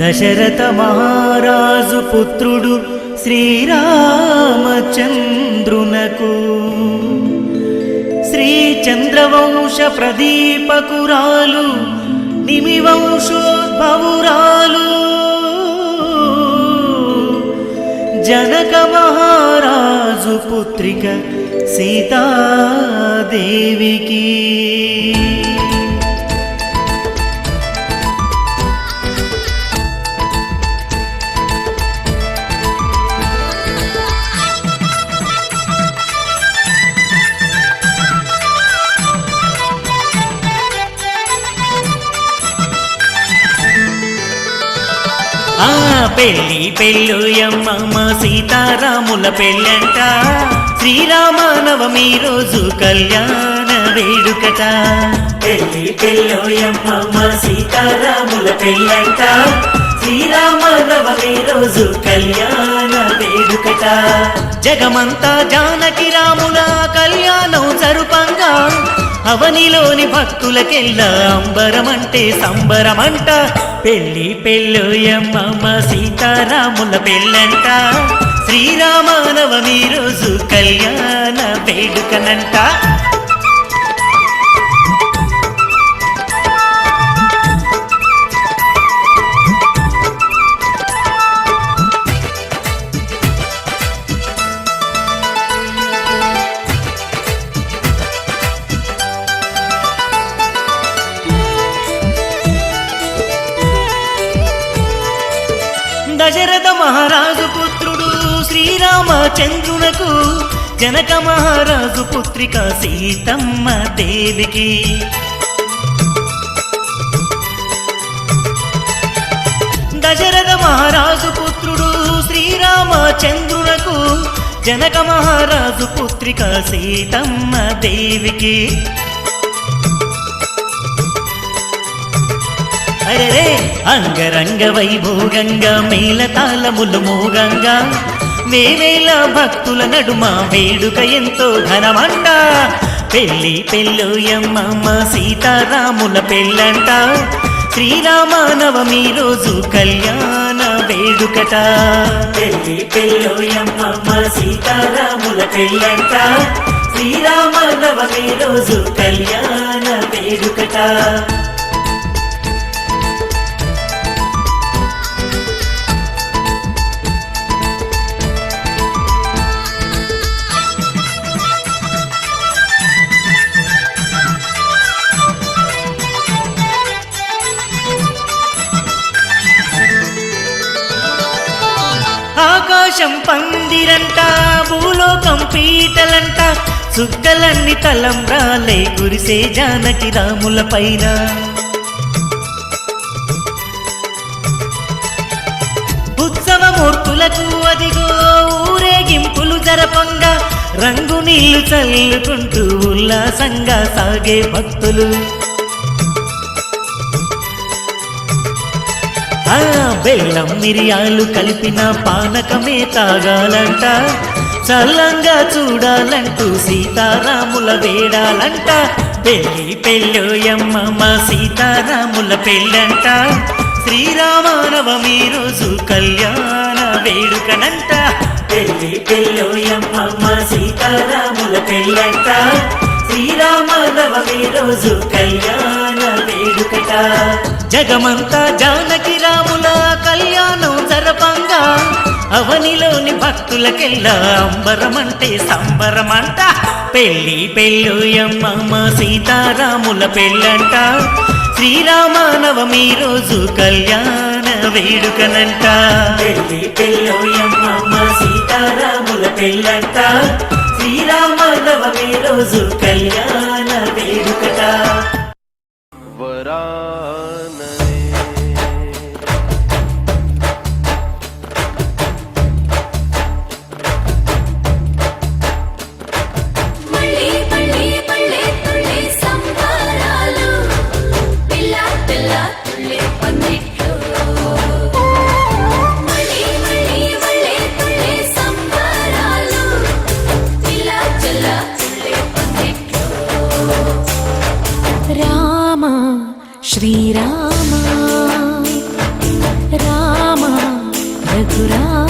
దశరథ మహారాజు పుత్రుడు శ్రీరామచంద్రునకు. శ్రీ చంద్రవంశ ప్రదీపకురాలు నిమివంశోద్భవురాలు. జనక మహారాజు పుత్రిక సీతాదేవికి. ఆ పెళ్ళి పెళ్ళుయమ్మ సీతారాముల పెళ్ళంట. శ్రీరామనవమి రోజు కళ్యాణ వేడుకట. పెళ్ళి పెళ్ళుయమ్మ సీతారాముల పెళ్ళంట. శ్రీరామనవమి రోజు కళ్యాణ వేడుకట. జగమంతా జానకి రాముల కళ్యాణం జరుపంగా అవనిలోని భక్తులకెల్లా అంబరమంటే సంబరమంట. పెళ్ళి పెళ్ళోయమ్మ సీతారాముల పెళ్ళంట. శ్రీరామానవమి రోజు కళ్యాణ వేడుకనంట. శ్రీరామచంద్రునకు జనక మహారాజు పుత్రిక సీతమ్మ దేవికి. దశరథ మహారాజు పుత్రుడు శ్రీరామచంద్రునకు జనక మహారాజు పుత్రిక సీతమ్మ దేవికి. అరే అంగరంగ వైభోగంగా మేళతాళములు మోగంగా వేవేల భక్తుల నడుమ వేడుక ఎంతో ఘనమంట. పెళ్ళి పెళ్ళోయమ్మ సీతారాముల పెళ్ళంట. శ్రీరామనవమి రోజు కళ్యాణ వేడుకట. పెళ్ళి పెళ్ళోయమ్మ సీతారాముల పెళ్ళంట. శ్రీరామనవమి రోజు కళ్యాణ వేడుకట. ఆకాశం పందిరంట భూలోకం పీటలంట చుక్కలన్నీ తలంబ్రాలే కురిసే జానకి రాముల పైన. ఉత్సవమూర్తులకు అదిగో ఊరేగింపులు జరపంగా రంగు నీళ్ళు చల్లుకుంటూ ఉల్లాసంగా సాగే భక్తులు. బెల్లం మిరియాలు కలిపిన పానకమే తాగాలంట. చల్లంగా చూడాలంటూ సీతారాముల వేడాలంట. పెళ్ళి పెళ్ళోయమ్మ సీతారాముల పెళ్ళంట. శ్రీరామానవమి రోజు కళ్యాణ వేడుకనంట. పెళ్ళి పెళ్ళోయమ్మ సీతారాముల పెళ్ళంట. శ్రీరామానవమి రోజు కళ్యాణ వేడుకట జగమంతా జానకి రాముల కళ్యాణం జరపంగా అవనిలోని భక్తులకెల్లా అంబరమంటే సంబరమంట. పెళ్ళి పెళ్ళోయమ్మ సీతారాముల పెళ్ళంట. శ్రీరామానవమి రోజు కళ్యాణ వేడుకనంట. పెళ్ళి పెళ్ళోయమ్మ సీతారాముల పెళ్ళంట. శ్రీరామానవమి రోజు కళ్యాణ వేడుకట. Ram. श्रीरामा रामा रघुराम